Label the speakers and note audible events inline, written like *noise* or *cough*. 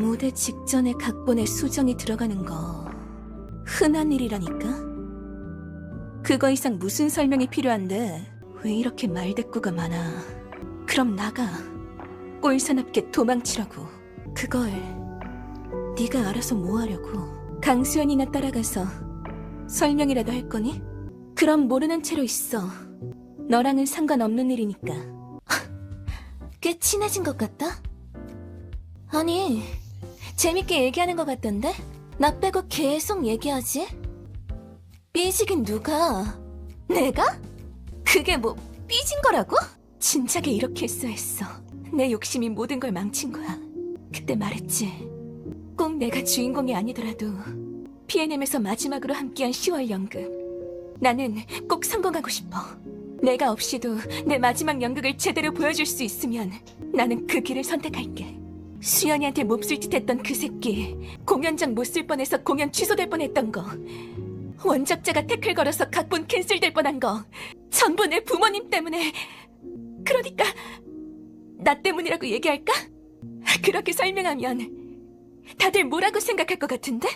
Speaker 1: 무대 직전에 각본에 수정이 들어가는 거 흔한 일이라니까? 그거 이상 무슨 설명이 필요한데 왜 이렇게 말대꾸가 많아? 그럼 나가 꼴사납게 도망치라고 그걸 네가 알아서 뭐 하려고 강수연이나 따라가서 설명이라도 할 거니? 그럼 모르는 채로 있어 너랑은 상관없는 일이니까 *laughs* 꽤 친해진 것 같다? 아니 재밌게 얘기하는 것 같던데? 나 빼고 계속 얘기하지? 삐지긴 누가? 내가? 그게 뭐 삐진 거라고? 진작에 이렇게 했어야 했어. 내 욕심이 모든 걸 망친 거야. 그때 말했지. 꼭 내가 주인공이 아니더라도 PNM에서 마지막으로 함께한 10월 연극. 나는 꼭 성공하고 싶어. 내가 없이도 내 마지막 연극을 제대로 보여줄 수 있으면 나는 그 길을 선택할게. 수연이한테 몹쓸 짓 했던 그 새끼 공연장 못 쓸 뻔해서 공연 취소될 뻔했던 거 원작자가 태클 걸어서 각본 캔슬될 뻔한 거 전부 내 부모님 때문에 그러니까 나 때문이라고 얘기할까? 그렇게 설명하면 다들 뭐라고 생각할 것 같은데?